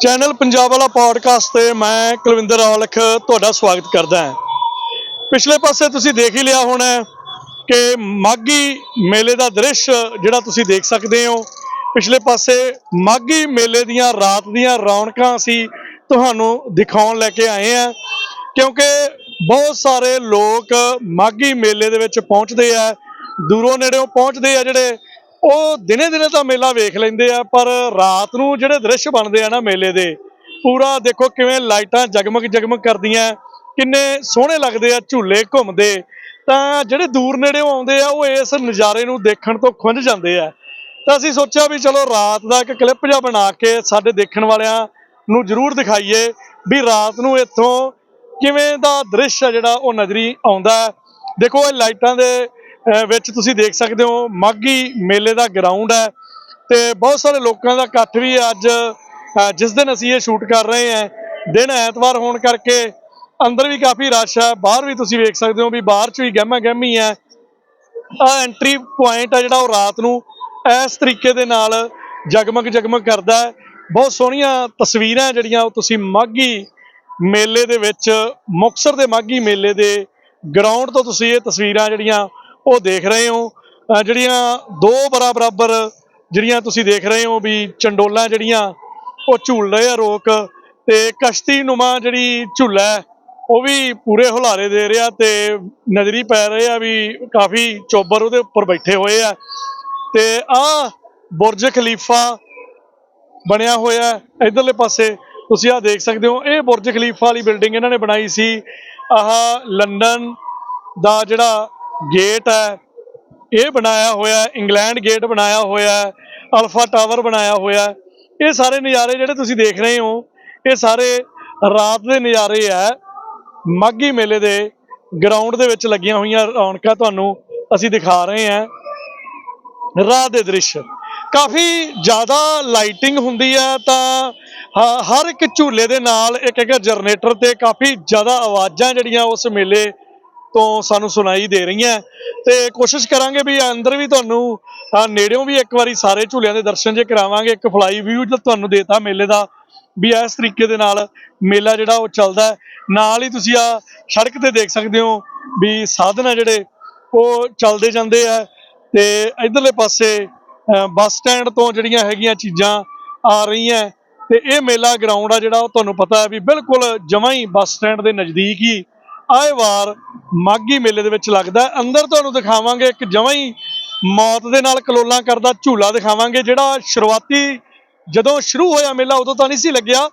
Channel Punjab ਵਾਲਾ podcast ਤੇ ਮੈਂ ਕੁਲਵਿੰਦਰ ਔਲਖ ਤੁਹਾਡਾ ਸਵਾਗਤ ਕਰਦਾ ਹਾਂ। ਪਿਛਲੇ ਪਾਸੇ ਤੁਸੀਂ ਦੇਖ ਹੀ ਲਿਆ ਹੋਣਾ ਕਿ ਮਾਗੀ ਮੇਲੇ ਦਾ ਦ੍ਰਿਸ਼ ਜਿਹੜਾ ਤੁਸੀਂ ਦੇਖ ਸਕਦੇ ਹੋ। ਪਿਛਲੇ ਪਾਸੇ ਮਾਗੀ ਮੇਲੇ ਦੀਆਂ ਰਾਤ ਦੀਆਂ ਰੌਣਕਾਂ ਅਸੀਂ ਤੁਹਾਨੂੰ ਦਿਖਾਉਣ ਲੈ ਕੇ ਆਏ ਹਾਂ ਕਿਉਂਕਿ ਬਹੁਤ ਸਾਰੇ ਲੋਕ ਮਾਗੀ ਮੇਲੇ ਦੇ ਵਿੱਚ ਪਹੁੰਚਦੇ ਆ, ਦੂਰੋਂ ਨੇੜਿਓਂ ਪਹੁੰਚਦੇ ਆ ਜਿਹੜੇ ਉਹ ਦਿਨੇ ਦਿਨੇ ਤਾਂ ਮੇਲਾ ਵੇਖ ਲੈਂਦੇ ਆ, ਪਰ ਰਾਤ ਨੂੰ ਜਿਹੜੇ ਦ੍ਰਿਸ਼ ਬਣਦੇ ਆ ਨਾ ਮੇਲੇ ਦੇ, ਪੂਰਾ ਦੇਖੋ ਕਿਵੇਂ ਲਾਈਟਾਂ ਜਗਮਗ ਜਗਮਗ ਕਰਦੀਆਂ, ਕਿੰਨੇ ਸੋਹਣੇ ਲੱਗਦੇ ਆ, ਝੂਲੇ ਘੁੰਮਦੇ, ਤਾਂ ਜਿਹੜੇ ਦੂਰ ਨੇੜਿਓਂ ਆਉਂਦੇ ਆ, ਉਹ ਇਸ ਨਜ਼ਾਰੇ ਨੂੰ ਦੇਖਣ ਤੋਂ ਖੁੰਝ ਜਾਂਦੇ ਆ। ਤਾਂ ਅਸੀਂ ਸੋਚਿਆ ਵੀ ਚਲੋ ਰਾਤ ਦਾ ਇੱਕ ਕਲਿੱਪ ਜਿਹਾ ਬਣਾ ਕੇ ਸਾਡੇ ਦੇਖਣ ਵਾਲਿਆਂ ਨੂੰ ਜ਼ਰੂਰ ਦਿਖਾਈਏ ਵੀ ਰਾਤ ਨੂੰ ਇੱਥੋਂ ਕਿਵੇਂ ਦਾ ਦ੍ਰਿਸ਼ ਆ ਜਿਹੜਾ ਉਹ ਨਜ਼ਰੀ ਆਉਂਦਾ। ਦੇਖੋ ਇਹ ਲਾਈਟਾਂ ਦੇ ਵਿੱਚ ਤੁਸੀਂ ਦੇਖ ਸਕਦੇ ਹੋ ਮਾਗੀ ਮੇਲੇ ਦਾ ਗਰਾਊਂਡ ਹੈ ਤੇ ਬਹੁਤ ਸਾਰੇ ਲੋਕਾਂ ਦਾ ਇਕੱਠ ਵੀ ਅੱਜ। ਜਿਸ ਦਿਨ ਅਸੀਂ ਇਹ ਸ਼ੂਟ ਕਰ ਰਹੇ ਹਾਂ, ਦਿਨ ਐਤਵਾਰ ਹੋਣ ਕਰਕੇ ਅੰਦਰ ਵੀ ਕਾਫੀ ਰਸ਼ ਹੈ, ਬਾਹਰ ਵੀ ਤੁਸੀਂ ਵੇਖ ਸਕਦੇ ਹੋ ਵੀ ਬਾਹਰ ਚ ਵੀ ਗਹਿਮਾ ਗਹਿਮੀ ਹੈ। ਆ ਐਂਟਰੀ ਪੁਆਇੰਟ ਆ ਜਿਹੜਾ ਉਹ ਰਾਤ ਨੂੰ ਇਸ ਤਰੀਕੇ ਦੇ ਨਾਲ ਜਗਮਗ ਜਗਮਗ ਕਰਦਾ ਹੈ। ਬਹੁਤ ਸੋਹਣੀਆਂ ਤਸਵੀਰਾਂ ਜਿਹੜੀਆਂ ਉਹ ਤੁਸੀਂ ਮਾਗੀ ਮੇਲੇ ਦੇ ਵਿੱਚ ਮੁਕਤਸਰ ਦੇ ਮਾਗੀ ਮੇਲੇ ਦੇ ਗਰਾਊਂਡ ਤੋਂ ਤੁਸੀਂ ਇਹ ਤਸਵੀਰਾਂ ਜਿਹੜੀਆਂ ਉਹ ਦੇਖ ਰਹੇ ਹੋ। ਜਿਹੜੀਆਂ ਦੋ ਬਰਾ ਬਰਾਬਰ ਜਿਹੜੀਆਂ ਤੁਸੀਂ ਦੇਖ ਰਹੇ ਹੋ ਵੀ ਚੰਡੋਲਾਂ ਜਿਹੜੀਆਂ, ਉਹ ਝੂਲ ਰਹੇ ਆ ਰੋਕ ਤੇ ਕਸ਼ਤੀ ਨੁਮਾ ਜਿਹੜੀ ਝੂਲਾ ਉਹ ਵੀ ਪੂਰੇ ਹੁਲਾਰੇ ਦੇ ਰਿਹਾ ਤੇ ਨਜ਼ਰੀ ਪੈ ਰਹੇ ਆ ਵੀ ਕਾਫੀ ਚੋਬਰ ਉਹਦੇ ਉੱਪਰ ਬੈਠੇ ਹੋਏ ਆ। ਤੇ ਆ ਬੁਰਜ ਖਲੀਫਾ ਬਣਿਆ ਹੋਇਆ ਹੈ। ਇਧਰਲੇ ਪਾਸੇ। ਤੁਸੀਂ ਆ ਦੇਖ ਸਕਦੇ ਹੋ, ਇਹ ਬੁਰਜ ਖਲੀਫਾ ਵਾਲੀ ਬਿਲਡਿੰਗ ਇਹਨਾਂ ਨੇ ਬਣਾਈ ਸੀ। ਆਹ ਲੰਡਨ ਦਾ ਜਿਹੜਾ ਗੇਟ ਹੈ। ਇਹ ਬਣਾਇਆ ਹੋਇਆ ਇੰਗਲੈਂਡ ਗੇਟ ਬਣਾਇਆ ਹੋਇਆ ਅਲਫਾ ਟਾਵਰ ਬਣਾਇਆ ਹੋਇਆ ਇਹ ਸਾਰੇ ਨਜ਼ਾਰੇ ਜਿਹੜੇ ਤੁਸੀਂ ਦੇਖ ਰਹੇ ਹੋ, ਇਹ ਸਾਰੇ ਰਾਤ ਦੇ ਨਜ਼ਾਰੇ ਹੈ। ਮਾਗੀ ਮੇਲੇ ਦੇ ਗਰਾਊਂਡ ਦੇ ਵਿੱਚ ਲੱਗੀਆਂ ਹੋਈਆਂ ਰੌਣਕਾਂ ਤੁਹਾਨੂੰ ਅਸੀਂ ਦਿਖਾ ਰਹੇ ਹਾਂ। ਰਾਤ ਦੇ ਦ੍ਰਿਸ਼। ਕਾਫੀ ਜ਼ਿਆਦਾ ਲਾਈਟਿੰਗ ਹੁੰਦੀ ਹੈ ਤਾਂ ਹਰ ਇੱਕ ਝੂਲੇ ਦੇ ਨਾਲ ਇੱਕ ਇੱਕ ਜਨਰੇਟਰ ਤੇ ਕਾਫੀ ਜ਼ਿਆਦਾ ਆਵਾਜ਼ਾਂ ਜਿਹੜੀਆਂ ਉਸ ਮੇਲੇ ਤੋਂ ਸਾਨੂੰ ਸੁਣਾਈ ਦੇ ਰਹੀਆਂ। ਤੇ ਕੋਸ਼ਿਸ਼ ਕਰਾਂਗੇ ਵੀ ਅੰਦਰ ਵੀ ਤੁਹਾਨੂੰ ਨੇੜਿਓਂ ਵੀ ਇੱਕ ਵਾਰੀ ਸਾਰੇ ਝੂਲਿਆਂ ਦੇ ਦਰਸ਼ਨ ਜੇ ਕਰਾਵਾਂਗੇ, ਇੱਕ ਫਲਾਈ ਵਿਊ ਤੁਹਾਨੂੰ ਦੇਤਾ ਮੇਲੇ ਦਾ, ਵੀ ਇਸ ਤਰੀਕੇ ਦੇ ਨਾਲ ਮੇਲਾ ਜਿਹੜਾ ਉਹ ਚੱਲਦਾ ਨਾਲ ਹੀ ਤੁਸੀਂ ਆ ਸੜਕ ਤੇ ਦੇਖ ਸਕਦੇ ਹੋ ਵੀ ਸਾਧਨ ਆ ਜਿਹੜੇ, ਉਹ ਚੱਲਦੇ ਜਾਂਦੇ ਆ। ਤੇ ਇਧਰਲੇ ਪਾਸੇ ਬੱਸ ਸਟੈਂਡ ਤੋਂ ਜਿਹੜੀਆਂ ਹੈਗੀਆਂ ਚੀਜ਼ਾਂ ਆ ਰਹੀਆਂ। ਤੇ ਇਹ ਮੇਲਾ ਗਰਾਊਂਡ ਆ ਜਿਹੜਾ ਉਹ ਤੁਹਾਨੂੰ ਪਤਾ ਹੈ ਵੀ ਬਿਲਕੁਲ ਜਮਾਂ ਹੀ ਬੱਸ ਸਟੈਂਡ ਦੇ ਨਜ਼ਦੀਕ ਹੀ ਆਏ ਵਾਰ ਮਾਗੀ ਮੇਲੇ ਦੇ ਵਿੱਚ ਲੱਗਦਾ ਅੰਦਰ ਤੁਹਾਨੂੰ ਦਿਖਾਵਾਂਗੇ ਇੱਕ ਜਮਾਂ ਹੀ ਮੌਤ ਦੇ ਨਾਲ ਕਲੋਲਾਂ ਕਰਦਾ ਝੂਲਾ ਦਿਖਾਵਾਂਗੇ, ਜਿਹੜਾ ਸ਼ੁਰੂਆਤੀ ਜਦੋਂ ਸ਼ੁਰੂ ਹੋਇਆ ਮੇਲਾ ਉਦੋਂ ਤਾਂ ਨਹੀਂ ਸੀ ਲੱਗਿਆ,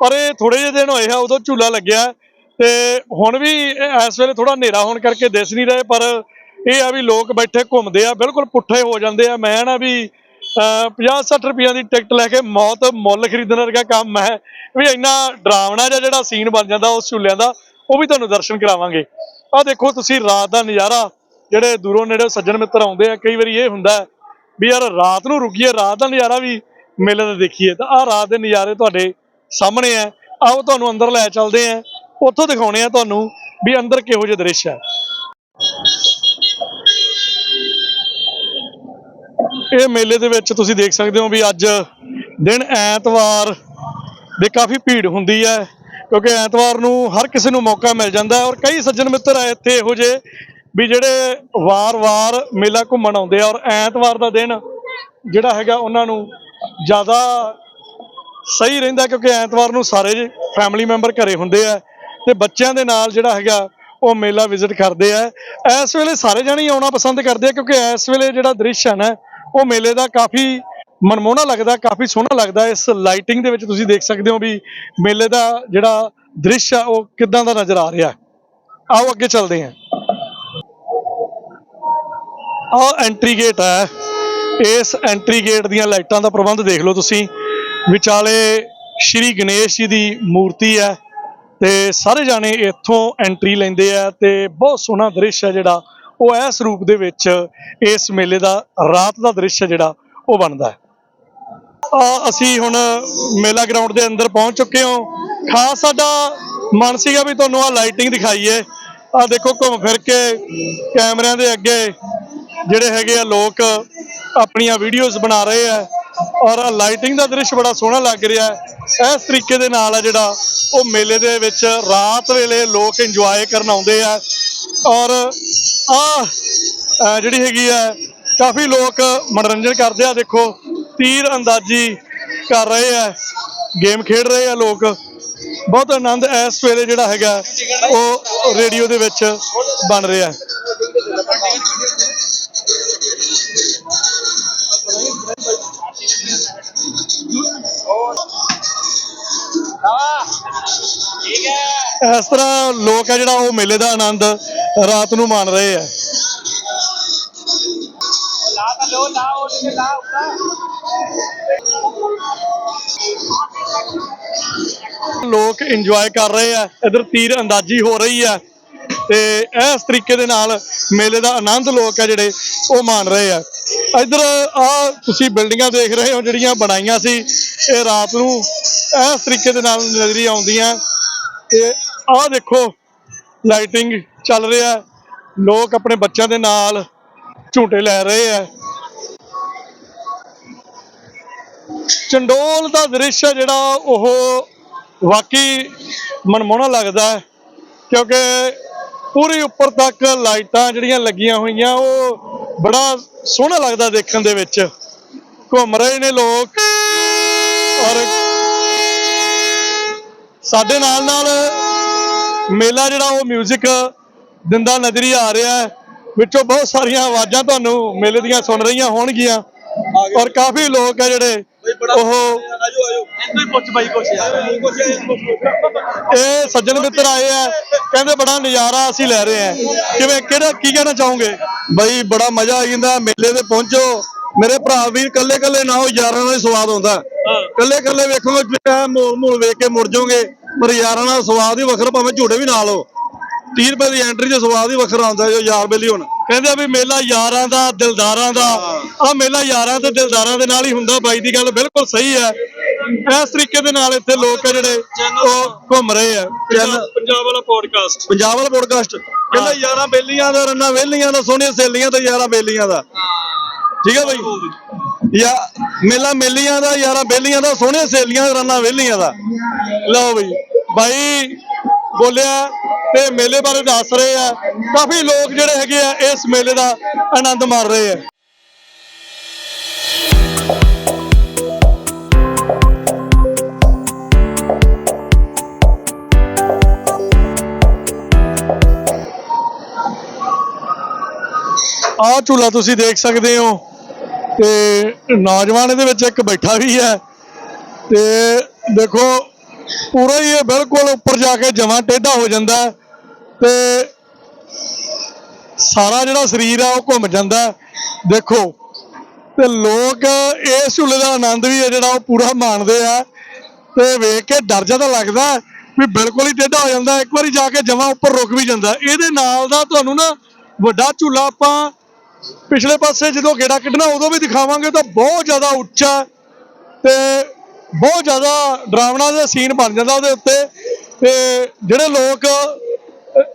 ਪਰ ਇਹ ਥੋੜੇ ਜਿਹੇ ਦਿਨ ਹੋਏ ਆ, ਉਦੋਂ ਝੂਲਾ ਲੱਗਿਆ ਤੇ ਹੁਣ ਵੀ ਇਸ ਵੇਲੇ ਥੋੜਾ ਹਨੇਰਾ ਹੋਣ ਕਰਕੇ ਦਿਸ ਨਹੀਂ ਰਹੇ, ਪਰ ਇਹ ਆ ਵੀ ਲੋਕ ਬੈਠੇ ਘੁੰਮਦੇ ਆ, ਬਿਲਕੁਲ ਪੁੱਠੇ ਹੋ ਜਾਂਦੇ ਆ। ਮੈਂ ਨਾ ਵੀ 50-60 ਰੁਪਈਆਂ ਦੀ ਟਿਕਟ ਲੈ ਕੇ ਮੌਤ ਮੁੱਲ ਖਰੀਦਣ ਵਰਗਾ ਕੰਮ ਹੈ। ਵੀ ਇੰਨਾ ਡਰਾਵਣਾ ਜਿਹਾ ਜਿਹੜਾ ਸੀਨ ਬਣ ਜਾਂਦਾ ਉਸ ਝੂਲਿਆਂ ਦਾ ਉਹ ਵੀ ਤੁਹਾਨੂੰ ਦਰਸ਼ਨ ਕਰਾਵਾਂਗੇ। ਆਹ ਦੇਖੋ ਤੁਸੀਂ ਰਾਤ ਦਾ ਨਜ਼ਾਰਾ, ਜਿਹੜੇ ਦੂਰੋਂ ਨੇੜੇ ਸੱਜਣ ਮਿੱਤਰ ਆਉਂਦੇ ਆ, ਕਈ ਵਾਰੀ ਇਹ ਹੁੰਦਾ ਵੀ ਯਾਰ ਰਾਤ ਨੂੰ ਰੁਕੀਏ, ਰਾਤ ਦਾ ਨਜ਼ਾਰਾ ਵੀ ਮੇਲੇ ਦਾ ਦੇਖੀਏ। ਤਾਂ ਆਹ ਰਾਤ ਦੇ ਨਜ਼ਾਰੇ ਤੁਹਾਡੇ ਸਾਹਮਣੇ ਆ ਆਓ ਤੁਹਾਨੂੰ ਅੰਦਰ ਲੈ ਚੱਲਦੇ ਆ ਉੱਥੋਂ ਦਿਖਾਉਣੇ ਆ ਤੁਹਾਨੂੰ ਵੀ ਅੰਦਰ ਕਿਹੋ ਜਿਹੇ ਦ੍ਰਿਸ਼ ਹੈ। ਇਹ ਮੇਲੇ ਦੇ ਵਿੱਚ ਤੁਸੀਂ ਦੇਖ ਸਕਦੇ ਹੋ ਵੀ ਅੱਜ ਦਿਨ ਐਤਵਾਰ ਦੇ ਕਾਫੀ ਭੀੜ ਹੁੰਦੀ ਹੈ। ਕਿਉਂਕਿ ਐਤਵਾਰ ਨੂੰ ਹਰ ਕਿਸੇ ਨੂੰ ਮੌਕਾ ਮਿਲ ਜਾਂਦਾ ਔਰ ਕਈ ਸੱਜਣ ਮਿੱਤਰ ਆ ਇੱਥੇ ਇਹੋ ਜਿਹੇ ਵੀ ਜਿਹੜੇ ਵਾਰ-ਵਾਰ ਮੇਲਾ ਘੁੰਮਣ ਆਉਂਦੇ ਆ ਔਰ ਐਤਵਾਰ ਦਾ ਦਿਨ ਜਿਹੜਾ ਹੈਗਾ ਉਹਨਾਂ ਨੂੰ ਜ਼ਿਆਦਾ ਸਹੀ ਰਹਿੰਦਾ ਕਿਉਂਕਿ ਐਤਵਾਰ ਨੂੰ ਸਾਰੇ ਫੈਮਿਲੀ ਮੈਂਬਰ ਘਰੇ ਹੁੰਦੇ ਆ ਤੇ ਬੱਚਿਆਂ ਦੇ ਨਾਲ ਜਿਹੜਾ ਹੈਗਾ ਉਹ ਮੇਲਾ ਵਿਜ਼ਿਟ ਕਰਦੇ ਆ। ਇਸ ਵੇਲੇ ਸਾਰੇ ਜਣੇ ਆਉਣਾ ਪਸੰਦ ਕਰਦੇ ਆ ਕਿਉਂਕਿ ਇਸ ਵੇਲੇ ਜਿਹੜਾ ਦ੍ਰਿਸ਼ ਹੈ ਨਾ, ਉਹ ਮੇਲੇ ਦਾ ਕਾਫੀ ਮਨਮੋਹਣਾ ਲੱਗਦਾ, ਕਾਫੀ ਸੋਹਣਾ ਲੱਗਦਾ ਇਸ ਲਾਈਟਿੰਗ ਦੇ ਵਿੱਚ। ਤੁਸੀਂ ਦੇਖ ਸਕਦੇ ਹੋ ਵੀ ਮੇਲੇ ਦਾ ਜਿਹੜਾ ਦ੍ਰਿਸ਼ ਆ, ਉਹ ਕਿੱਦਾਂ ਦਾ ਨਜ਼ਰ ਆ ਰਿਹਾ ਆਓ ਅੱਗੇ ਚੱਲਦੇ ਹਾਂ। ਆਹ ਐਂਟਰੀ ਗੇਟ ਹੈ। ਇਸ ਐਂਟਰੀ ਗੇਟ ਦੀਆਂ ਲਾਈਟਾਂ ਦਾ ਪ੍ਰਬੰਧ ਦੇਖ ਲਓ ਤੁਸੀਂ। ਵਿਚਾਲੇ ਸ਼੍ਰੀ ਗਣੇਸ਼ ਜੀ ਦੀ ਮੂਰਤੀ ਹੈ ਤੇ ਸਾਰੇ ਜਾਣੇ ਇੱਥੋਂ ਐਂਟਰੀ ਲੈਂਦੇ ਆ ਤੇ ਬਹੁਤ ਸੋਹਣਾ ਦ੍ਰਿਸ਼ ਹੈ ਜਿਹੜਾ। ਉਹ ਇਸ ਰੂਪ ਦੇ ਵਿੱਚ ਇਸ ਮੇਲੇ ਦਾ, ਰਾਤ ਦਾ ਦ੍ਰਿਸ਼ ਹੈ ਜਿਹੜਾ, ਉਹ ਬਣਦਾ ਹੈ। ਅਸੀਂ ਹੁਣ ਮੇਲਾ ਗਰਾਊਂਡ ਦੇ ਅੰਦਰ ਪਹੁੰਚ ਚੁੱਕੇ ਹਾਂ। ਖਾਸ ਸਾਡਾ ਮਨ ਸੀਗਾ ਵੀ ਤੁਹਾਨੂੰ ਆ ਲਾਈਟਿੰਗ ਦਿਖਾਈਏ। ਆ ਦੇਖੋ ਘੁੰਮ ਫਿਰ ਕੇ ਕੈਮਰਿਆਂ ਦੇ ਅੱਗੇ ਜਿਹੜੇ ਹੈਗੇ ਆ ਲੋਕ ਆਪਣੀਆਂ ਵੀਡੀਓਜ਼ ਬਣਾ ਰਹੇ ਆ। ਔਰ ਲਾਈਟਿੰਗ ਦਾ ਦ੍ਰਿਸ਼ ਬੜਾ ਸੋਹਣਾ ਲੱਗ ਰਿਹਾ ਹੈ। ਇਸ ਤਰੀਕੇ ਦੇ ਨਾਲ ਆ ਜਿਹੜਾ ਉਹ ਮੇਲੇ ਦੇ ਵਿੱਚ ਰਾਤ ਵੇਲੇ ਲੋਕ ਇੰਜੋਏ ਕਰਨ ਆਉਂਦੇ ਆ। ਔਰ ਆ ਜਿਹੜੀ ਹੈਗੀ ਆ, ਕਾਫੀ ਲੋਕ ਮਨੋਰੰਜਨ ਕਰਦੇ ਆ। ਦੇਖੋ ਤੀਰ ਅੰਦਾਜ਼ੀ ਕਰ ਰਹੇ ਆ, ਗੇਮ ਖੇਡ ਰਹੇ ਆ ਲੋਕ। ਬਹੁਤ ਆਨੰਦ ਇਸ ਵੇਲੇ ਜਿਹੜਾ ਹੈਗਾ, ਉਹ ਰੇਡੀਓ ਦੇ ਵਿੱਚ ਬਣ ਰਿਹਾ ਇਸ ਤਰ੍ਹਾਂ ਲੋਕ ਆ ਜਿਹੜਾ, ਉਹ ਮੇਲੇ ਦਾ ਆਨੰਦ ਰਾਤ ਨੂੰ ਮਾਣ ਰਹੇ ਆ। ਲੋਕ ਇੰਜੋਏ ਕਰ ਰਹੇ ਆ। ਇਧਰ ਤੀਰ ਅੰਦਾਜ਼ੀ ਹੋ ਰਹੀ ਆ। ਤੇ ਇਸ ਤਰੀਕੇ ਦੇ ਨਾਲ ਮੇਲੇ ਦਾ ਆਨੰਦ ਲੋਕ ਆ ਜਿਹੜੇ, ਉਹ ਮਾਣ ਰਹੇ ਆ। ਇਧਰ ਆ ਤੁਸੀਂ ਬਿਲਡਿੰਗਾਂ ਦੇਖ ਰਹੇ ਹੋ, ਜਿਹੜੀਆਂ ਬਣਾਈਆਂ ਸੀ। ਇਹ ਰਾਤ ਨੂੰ ਇਸ ਤਰੀਕੇ ਦੇ ਨਾਲ ਨਜ਼ਰੀ ਆਉਂਦੀਆਂ। ਤੇ ਆਹ ਦੇਖੋ ਲਾਈਟਿੰਗ ਚੱਲ ਰਿਹਾ। ਲੋਕ ਆਪਣੇ ਬੱਚਿਆਂ ਦੇ ਨਾਲ ਝੂਟੇ ਲੈ ਰਹੇ ਆ। ਚੰਡੋਲ ਦਾ ਦ੍ਰਿਸ਼ ਹੈ ਜਿਹੜਾ ਉਹ ਵਾਕਈ ਮਨਮੋਹਣਾ ਲੱਗਦਾ ਹੈ, ਕਿਉਂਕਿ ਪੂਰੀ ਉੱਪਰ ਤੱਕ ਲਾਈਟਾਂ ਜਿਹੜੀਆਂ ਲੱਗੀਆਂ ਹੋਈਆਂ, ਉਹ ਬੜਾ ਸੋਹਣਾ ਲੱਗਦਾ ਦੇਖਣ ਦੇ ਵਿੱਚ। ਘੁੰਮ ਰਹੇ ਨੇ ਲੋਕ ਔਰ ਸਾਡੇ ਨਾਲ ਨਾਲ ਮੇਲਾ ਜਿਹੜਾ ਉਹ 뮤직 ਦਿੰਦਾ ਨਜ਼ਰੀ ਆ ਰਿਹਾ ਹੈ। ਵਿੱਚੋਂ ਬਹੁਤ ਸਾਰੀਆਂ ਆਵਾਜ਼ਾਂ ਤੁਹਾਨੂੰ ਮੇਲੇ ਦੀਆਂ ਸੁਣ ਰਹੀਆਂ ਹੋਣਗੀਆਂ ਔਰ ਕਾਫੀ ਲੋਕ ਆ ਜਿਹੜੇ ਉਹ ਇਹ ਸੱਜਣ ਮਿੱਤਰ ਆਏ ਆ ਕਹਿੰਦੇ ਬੜਾ ਨਜ਼ਾਰਾ ਅਸੀਂ ਲੈ ਰਹੇ ਆ ਕਿਵੇਂ ਕਿਹੜਾ ਕੀ ਕਹਿਣਾ ਚਾਹੋਗੇ? ਬਈ ਬੜਾ ਮਜ਼ਾ ਆ ਜਾਂਦਾ ਮੇਲੇ ਤੇ ਪਹੁੰਚੋ। ਮੇਰੇ ਭਰਾ ਵੀਰ ਕੱਲੇ ਕੱਲੇ ਨਾ ਹੋ ਯਾਰਾਂ ਨਾਲ ਹੀ ਸਵਾਦ ਹੁੰਦਾ। ਕੱਲੇ ਕੱਲੇ ਵੇਖੋਗੇ ਜਿਹੜਾ ਮੂਲ ਮੂਲ ਵੇਖ ਕੇ ਮੁੜ ਜਾਓਗੇ ਪਰ ਯਾਰਾਂ ਨਾਲ ਸਵਾਦ ਹੀ ਵੱਖਰਾ ਭਾਵੇਂ ਝੂੜੇ ਵੀ ਨਾਲ ਹੋ 30 ਰੁਪਏ ਦੀ ਐਂਟਰੀ 'ਚ ਸਵਾਦ ਹੀ ਵੱਖਰਾ ਆਉਂਦਾ ਜੋ ਯਾਰ ਬੇਲੀ ਹੁਣ। ਕਹਿੰਦੇ ਵੀ ਮੇਲਾ ਯਾਰਾਂ ਦਾ ਦਿਲਦਾਰਾਂ ਦਾ। ਆ ਮੇਲਾ ਯਾਰਾਂ ਤੇ ਦਿਲਦਾਰਾਂ ਦੇ ਨਾਲ ਹੀ ਹੁੰਦਾ ਬਾਈ ਦੀ ਗੱਲ ਬਿਲਕੁਲ ਸਹੀ ਹੈ। ਇਸ ਤਰੀਕੇ ਦੇ ਨਾਲ ਇੱਥੇ ਲੋਕ ਆ ਜਿਹੜੇ ਉਹ ਘੁੰਮ ਰਹੇ ਆ। ਪੰਜਾਬ ਵਾਲਾ ਪੋਡਕਾਸਟ ਪੰਜਾਬ ਵਾਲਾ ਪੋਡਕਾਸਟ ਕਹਿੰਦਾ ਯਾਰਾਂ ਬੇਲੀਆਂ ਦਾ ਰੰਨਾ ਵੇਲੀਆਂ ਦਾ ਸੋਹਣੀਆਂ ਸਹੇਲੀਆਂ ਤੇ ਯਾਰਾਂ ਬੇਲੀਆਂ ਦਾ। ਠੀਕ ਹੈ ਬਈ? ਯਾ ਮੇਲਾ ਮੇਲੀਆਂ ਦਾ ਯਾਰਾਂ ਬੇਲੀਆਂ ਦਾ ਸੋਹਣੀਆਂ ਸਹੇਲੀਆਂ ਦਾ ਰੰਨਾ ਵੇਲੀਆਂ ਦਾ। ਲਓ ਬਈ। ਬਾਈ ਬੋਲਿਆ ਤੇ ਮੇਲੇ ਬਾਰੇ ਦੱਸ ਰਹੇ ਆ। ਕਾਫੀ ਲੋਕ ਜਿਹੜੇ ਹੈਗੇ ਆ ਇਸ ਮੇਲੇ ਦਾ ਆਨੰਦ ਮਾਣ ਰਹੇ ਆ। ਆਹ ਝੂਲਾ ਤੁਸੀਂ ਦੇਖ ਸਕਦੇ ਹੋ ਤੇ ਨੌਜਵਾਨ ਇਹਦੇ ਵਿੱਚ ਇੱਕ ਬੈਠਾ ਵੀ ਹੈ ਤੇ ਦੇਖੋ ਪੂਰਾ ਹੀ ਇਹ ਬਿਲਕੁਲ ਉੱਪਰ ਜਾ ਕੇ ਜਮਾਂ ਟੇਢਾ ਹੋ ਜਾਂਦਾ ਤੇ ਸਾਰਾ ਜਿਹੜਾ ਸਰੀਰ ਆ ਉਹ ਘੁੰਮ ਜਾਂਦਾ ਦੇਖੋ, ਤੇ ਲੋਕ ਇਸ ਝੂਲੇ ਦਾ ਆਨੰਦ ਵੀ ਹੈ ਜਿਹੜਾ ਉਹ ਪੂਰਾ ਮਾਣਦੇ ਆ ਤੇ ਵੇਖ ਕੇ ਡਰ ਜਿਹਾ ਤਾਂ ਲੱਗਦਾ ਵੀ ਬਿਲਕੁਲ ਹੀ ਟੇਢਾ ਹੋ ਜਾਂਦਾ ਇੱਕ ਵਾਰੀ ਜਾ ਕੇ ਜਮਾਂ ਉੱਪਰ ਰੁਕ ਵੀ ਜਾਂਦਾ ਇਹਦੇ ਨਾਲ ਦਾ ਤੁਹਾਨੂੰ ਨਾ ਵੱਡਾ ਝੂਲਾ ਆਪਾਂ ਪਿਛਲੇ ਪਾਸੇ ਜਦੋਂ ਗੇੜਾ ਕੱਢਣਾ ਉਦੋਂ ਵੀ ਦਿਖਾਵਾਂਗੇ ਤਾਂ ਬਹੁਤ ਜ਼ਿਆਦਾ ਉੱਚਾ ਤੇ ਬਹੁਤ ਜ਼ਿਆਦਾ ਡਰਾਵਣਾ ਜਿਹਾ ਸੀਨ ਬਣ ਜਾਂਦਾ ਉਹਦੇ ਉੱਤੇ ਤੇ ਜਿਹੜੇ ਲੋਕ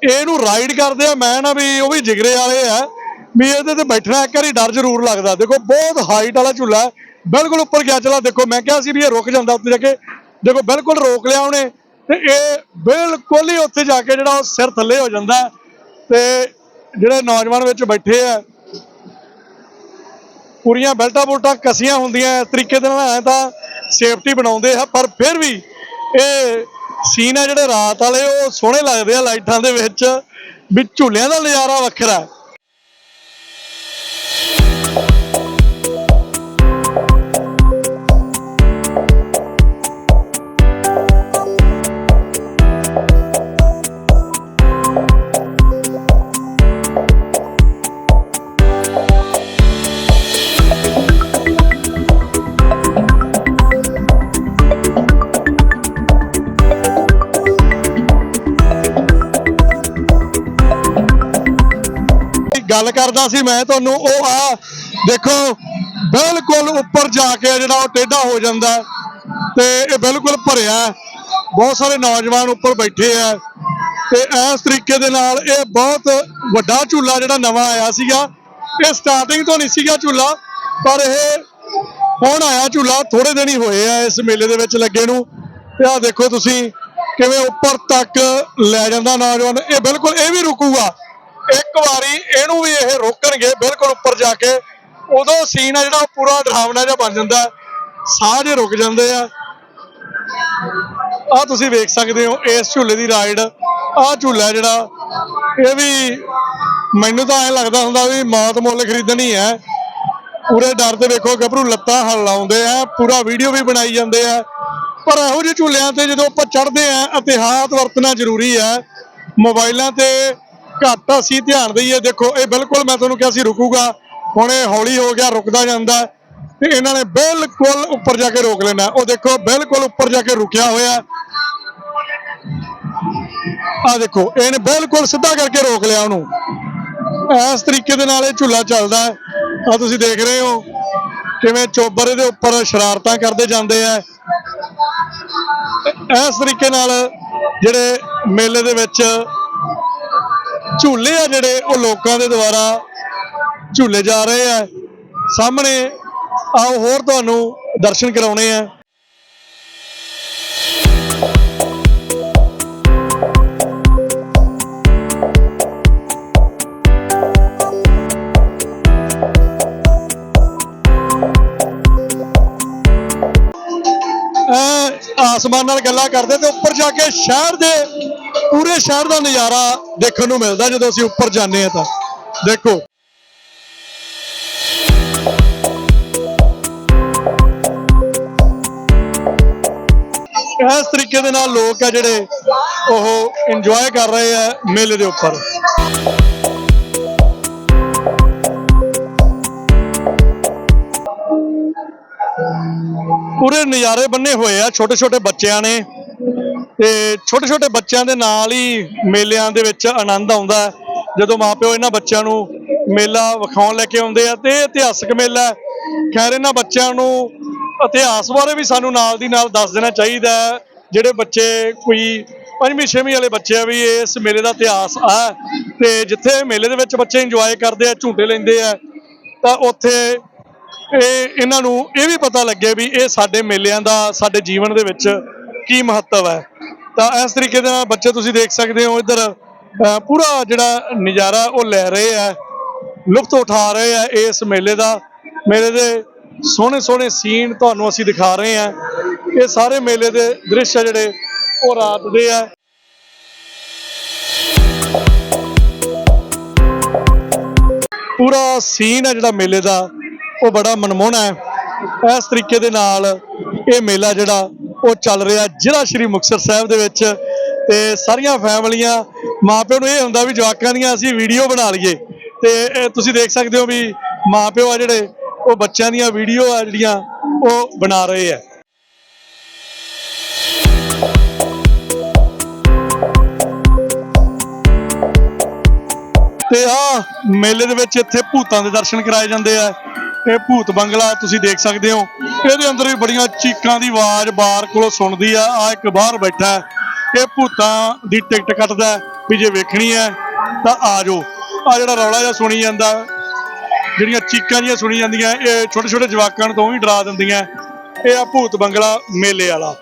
ਇਹਨੂੰ ਰਾਈਡ ਕਰਦੇ ਆ, ਮੈਂ ਨਾ ਵੀ ਉਹ ਵੀ ਜਿਗਰੇ ਵਾਲੇ ਆ, ਵੀ ਇਹਦੇ ਤੇ ਬੈਠਣਾ ਇੱਕ ਵਾਰੀ ਡਰ ਜ਼ਰੂਰ ਲੱਗਦਾ। ਦੇਖੋ, ਬਹੁਤ ਹਾਈਟ ਵਾਲਾ ਝੂਲਾ ਹੈ। ਬਿਲਕੁਲ ਉੱਪਰ ਗਿਆ, ਚਲਾ ਦੇਖੋ, ਮੈਂ ਕਿਹਾ ਸੀ ਵੀ ਇਹ ਰੁਕ ਜਾਂਦਾ ਉੱਤੇ ਜਾ ਕੇ। ਦੇਖੋ, ਬਿਲਕੁਲ ਰੋਕ ਲਿਆ ਉਹਨੇ ਤੇ ਇਹ ਬਿਲਕੁਲ ਹੀ ਉੱਥੇ ਜਾ ਕੇ ਜਿਹੜਾ ਉਹ ਸਿਰ ਥੱਲੇ ਹੋ ਜਾਂਦਾ ਹੈ ਤੇ ਜਿਹੜੇ ਨੌਜਵਾਨ ਵਿੱਚ ਬੈਠੇ ਆ, ਪੂਰੀਆਂ ਬੈਲਟਾਂ ਬੁਲਟਾਂ ਕਸੀਆਂ ਹੁੰਦੀਆਂ, ਇਸ ਤਰੀਕੇ ਦੇ ਨਾਲ ਐ ਤਾਂ ਸੇਫਟੀ ਬਣਾਉਂਦੇ ਆ, ਪਰ ਫਿਰ ਵੀ ਇਹ ਸੀਨ ਆ ਜਿਹੜੇ ਰਾਤ ਵਾਲੇ, ਉਹ ਸੋਹਣੇ ਲੱਗਦੇ ਆ ਲਾਈਟਾਂ ਦੇ ਵਿੱਚ, ਵੀ ਝੂਲਿਆਂ ਦਾ ਨਜ਼ਾਰਾ ਵੱਖਰਾ ਗੱਲ ਕਰਦਾ ਸੀ ਮੈਂ ਤੁਹਾਨੂੰ, ਉਹ ਆ, ਦੇਖੋ, ਬਿਲਕੁਲ ਉੱਪਰ ਜਾ ਕੇ ਜਿਹੜਾ ਉਹ ਟੇਢਾ ਹੋ ਜਾਂਦਾ ਤੇ ਇਹ ਬਿਲਕੁਲ ਭਰਿਆ ਬਹੁਤ ਸਾਰੇ ਨੌਜਵਾਨ ਉੱਪਰ ਬੈਠੇ ਆ ਤੇ ਇਸ ਤਰੀਕੇ ਦੇ ਨਾਲ ਇਹ ਬਹੁਤ ਵੱਡਾ ਝੂਲਾ ਜਿਹੜਾ ਨਵਾਂ ਆਇਆ ਸੀਗਾ, ਇਹ ਸਟਾਰਟਿੰਗ ਤੋਂ ਨਹੀਂ ਸੀਗਾ ਝੂਲਾ, ਪਰ ਇਹ ਹੁਣ ਆਇਆ ਝੂਲਾ ਥੋੜੇ ਦਿਨ ਹੀ ਹੋਏ ਆ ਇਸ ਮੇਲੇ ਦੇ ਵਿੱਚ ਲੱਗੇ ਨੂੰ। ਤੇ ਆਹ ਦੇਖੋ ਤੁਸੀਂ ਕਿਵੇਂ ਉੱਪਰ ਤੱਕ ਲੈ ਜਾਂਦਾ ਨੌਜਵਾਨ, ਇਹ ਬਿਲਕੁਲ ਇਹ ਵੀ ਰੁਕੂਗਾ। ਇੱਕ ਵਾਰੀ ਇਹਨੂੰ ਵੀ ਇਹ ਰੋਕਣਗੇ, ਬਿਲਕੁਲ ਉੱਪਰ ਜਾ ਕੇ। ਉਦੋਂ ਸੀਨ ਆ ਜਿਹੜਾ ਉਹ ਪੂਰਾ ਡਰਾਵਣਾ ਜਿਹਾ ਬਣ ਜਾਂਦਾ ਸਾਹ ਜੇ ਰੁਕ ਜਾਂਦੇ ਆ। ਆ ਤੁਸੀਂ ਵੇਖ ਸਕਦੇ ਹੋ, ਇਸ ਝੂਲੇ ਦੀ ਰਾਈਡ ਆ ਝੂਲਾ ਜਿਹੜਾ, ਇਹ ਵੀ ਮੈਨੂੰ ਤਾਂ ਐ ਲੱਗਦਾ ਹੁੰਦਾ ਵੀ ਮੌਤ ਮੁੱਲ ਖਰੀਦਣੀ ਹੈ। ਪੂਰੇ ਡਰ ਤੇ ਵੇਖੋ, ਗੱਭਰੂ ਲੱਤਾਂ ਹਲਾਉਂਦੇ ਆ। ਪੂਰਾ ਵੀਡੀਓ ਵੀ ਬਣਾਈ ਜਾਂਦੇ ਆ। ਪਰ ਇਹੋ ਜਿਹੇ ਝੂਲਿਆਂ ਤੇ ਜਦੋਂ ਆਪਾਂ ਚੜ੍ਹਦੇ ਆ, ਇਤਿਹਾਸ ਵਰਤਣਾ ਜ਼ਰੂਰੀ ਹੈ। ਮੋਬਾਈਲਾਂ ਤੇ ਘੱਟ ਅਸੀਂ ਧਿਆਨ ਦਈਏ। ਦੇਖੋ, ਇਹ ਬਿਲਕੁਲ ਮੈਂ ਤੁਹਾਨੂੰ ਕਿਹਾ ਸੀ ਰੁਕੂਗਾ। ਹੁਣ ਇਹ ਹੌਲੀ ਹੋ ਗਿਆ, ਰੁਕਦਾ ਜਾਂਦਾ ਤੇ ਇਹਨਾਂ ਨੇ ਬਿਲਕੁਲ ਉੱਪਰ ਜਾ ਕੇ ਰੋਕ ਲੈਣਾ। ਉਹ ਦੇਖੋ, ਬਿਲਕੁਲ ਉੱਪਰ ਜਾ ਕੇ ਰੁਕਿਆ ਹੋਇਆ। ਆ ਦੇਖੋ, ਇਹਨੇ ਬਿਲਕੁਲ ਸਿੱਧਾ ਕਰਕੇ ਰੋਕ ਲਿਆ ਉਹਨੂੰ। ਇਸ ਤਰੀਕੇ ਦੇ ਨਾਲ ਇਹ ਝੂਲਾ ਚੱਲਦਾ ਹੈ। ਆ ਤੁਸੀਂ ਦੇਖ ਰਹੇ ਹੋ ਕਿਵੇਂ ਚੋਬਰ ਇਹਦੇ ਉੱਪਰ ਸ਼ਰਾਰਤਾਂ ਕਰਦੇ ਜਾਂਦੇ ਆ। ਇਸ ਤਰੀਕੇ ਨਾਲ ਜਿਹੜੇ ਮੇਲੇ ਦੇ ਵਿੱਚ ਝੂਲੇ ਆ ਜਿਹੜੇ, ਉਹ ਲੋਕਾਂ ਦੇ ਦੁਆਰਾ ਝੂਲੇ ਜਾ ਰਹੇ ਆ। ਸਾਹਮਣੇ ਆਓ, ਹੋਰ ਤੁਹਾਨੂੰ ਦਰਸ਼ਨ ਕਰਾਉਣੇ ਆ। ਆਸਮਾਨ ਨਾਲ ਗੱਲਾਂ ਕਰਦੇ ਤੇ ਉੱਪਰ ਜਾ ਕੇ ਸ਼ਹਿਰ ਦੇ ਪੂਰੇ ਸ਼ਹਿਰ ਦਾ ਨਜ਼ਾਰਾ ਦੇਖਣ ਨੂੰ ਮਿਲਦਾ ਜਦੋਂ ਅਸੀਂ ਉੱਪਰ ਜਾਂਦੇ ਆ ਤਾਂ। ਦੇਖੋ। ਇਸ ਤਰੀਕੇ ਦੇ ਨਾਲ ਲੋਕ ਆ ਜਿਹੜੇ ਉਹ ਇੰਜੋਏ ਕਰ ਰਹੇ ਆ ਮੇਲੇ ਦੇ ਉੱਪਰ। ਪੂਰੇ ਨਜ਼ਾਰੇ ਬੰਨੇ ਹੋਏ ਆ ਛੋਟੇ ਛੋਟੇ ਬੱਚਿਆਂ ਨੇ। ਤੇ ਛੋਟੇ ਛੋਟੇ ਬੱਚਿਆਂ ਦੇ ਨਾਲ ਹੀ ਮੇਲਿਆਂ ਦੇ ਵਿੱਚ ਆਨੰਦ ਆਉਂਦਾ ਹੈ। ਜਦੋਂ ਮਾਪਿਓ ਇਹਨਾਂ ਬੱਚਿਆਂ ਨੂੰ ਮੇਲਾ ਵਿਖਾਉਣ ਲੈ ਕੇ ਆਉਂਦੇ ਆ ਤੇ ਇਹ ਇਤਿਹਾਸਕ ਮੇਲਾ ਖੈਰ, ਇਹਨਾਂ ਬੱਚਿਆਂ ਨੂੰ ਇਤਿਹਾਸ ਬਾਰੇ ਵੀ ਸਾਨੂੰ ਨਾਲ ਦੀ ਨਾਲ ਦੱਸ ਦੇਣਾ ਚਾਹੀਦਾ ਜਿਹੜੇ ਬੱਚੇ ਕੋਈ ਪੰਜਵੀਂ, ਛੇਵੀਂ ਵਾਲੇ ਬੱਚੇ ਆ ਵੀ ਇਸ ਮੇਲੇ ਦਾ ਇਤਿਹਾਸ ਆ ਤੇ ਜਿੱਥੇ ਮੇਲੇ ਦੇ ਵਿੱਚ ਬੱਚੇ ਇੰਜੋਏ ਕਰਦੇ ਆ, ਝੂਟੇ ਲੈਂਦੇ ਆ, ਤਾਂ ਉੱਥੇ ਇਹ ਇਹਨਾਂ ਨੂੰ ਇਹ ਵੀ ਪਤਾ ਲੱਗੇ ਵੀ ਇਹ ਸਾਡੇ ਮੇਲਿਆਂ ਦਾ, ਸਾਡੇ ਜੀਵਨ ਦੇ ਵਿੱਚ ਕੀ ਮਹੱਤਵ ਹੈ। ਤਾਂ ਇਸ ਤਰੀਕੇ ਦੇ ਨਾਲ ਬੱਚੇ ਤੁਸੀਂ ਦੇਖ ਸਕਦੇ ਹੋ ਇੱਧਰ ਪੂਰਾ ਜਿਹੜਾ ਨਜ਼ਾਰਾ ਉਹ ਲੈ ਰਹੇ ਆ, ਲੁਫਤ ਉਠਾ ਰਹੇ ਆ ਇਸ ਮੇਲੇ ਦਾ। ਮੇਲੇ ਦੇ ਸੋਹਣੇ ਸੋਹਣੇ ਸੀਨ ਤੁਹਾਨੂੰ ਅਸੀਂ ਦਿਖਾ ਰਹੇ ਆ। ਇਹ ਸਾਰੇ ਮੇਲੇ ਦੇ ਦ੍ਰਿਸ਼ ਆ ਜਿਹੜੇ ਉਹ ਰਾਤ ਦੇ ਆ। ਪੂਰਾ ਸੀਨ ਹੈ ਜਿਹੜਾ ਮੇਲੇ ਦਾ, ਉਹ ਬੜਾ ਮਨਮੋਹਣਾ ਹੈ। ਇਸ ਤਰੀਕੇ ਦੇ ਨਾਲ ਇਹ ਮੇਲਾ ਜਿਹੜਾ ਉਹ ਚੱਲ ਰਿਹਾ ਜ਼ਿਲ੍ਹਾ ਸ਼੍ਰੀ ਮੁਕਤਸਰ ਸਾਹਿਬ ਦੇ ਵਿੱਚ ਤੇ ਸਾਰੀਆਂ ਫੈਮਲੀਆਂ ਮਾਪਿਆਂ ਨੂੰ ਇਹ ਹੁੰਦਾ ਵੀ ਜਵਾਕਾਂ ਦੀਆਂ ਅਸੀਂ ਵੀਡੀਓ ਬਣਾ ਲਈਏ। ਤੇ ਇਹ ਤੁਸੀਂ ਦੇਖ ਸਕਦੇ ਹੋ ਵੀ ਮਾਪਿਓ ਆ ਜਿਹੜੇ, ਉਹ ਬੱਚਿਆਂ ਦੀਆਂ ਵੀਡੀਓ ਆ ਜਿਹੜੀਆਂ, ਉਹ ਬਣਾ ਰਹੇ ਆ। ਤੇ ਆ ਮੇਲੇ ਦੇ ਵਿੱਚ ਇੱਥੇ ਭੂਤਾਂ ਦੇ ਦਰਸ਼ਨ ਕਰਾਏ ਜਾਂਦੇ ਆ। ਇਹ ਭੂਤ ਬੰਗਲਾ ਤੁਸੀਂ ਦੇਖ ਸਕਦੇ ਹੋ। ਇਹਦੇ ਅੰਦਰ ਵੀ ਬੜੀਆਂ ਚੀਕਾਂ ਦੀ ਆਵਾਜ਼ ਬਾਹਰ ਕੋਲੋਂ ਸੁਣਦੀ ਆ। ਆ ਇੱਕ ਬਾਹਰ ਬੈਠਾ ਇਹ ਭੂਤਾਂ ਦੀ ਟਿਕਟ ਕੱਟਦਾ ਵੀ ਜੇ ਵੇਖਣੀ ਹੈ ਤਾਂ ਆ ਜਾਓ। ਆ ਜਿਹੜਾ ਰੌਲਾ ਜਿਹਾ ਸੁਣੀ ਜਾਂਦਾ, ਜਿਹੜੀਆਂ ਚੀਕਾਂ ਜੀਆਂ ਸੁਣੀ ਜਾਂਦੀਆਂ, ਇਹ ਛੋਟੇ ਛੋਟੇ ਜਵਾਕਾਂ ਨੂੰ ਤੋਂ ਵੀ ਡਰਾ ਦਿੰਦੀਆਂ। ਇਹ ਆ ਭੂਤ ਬੰਗਲਾ ਮੇਲੇ ਵਾਲਾ।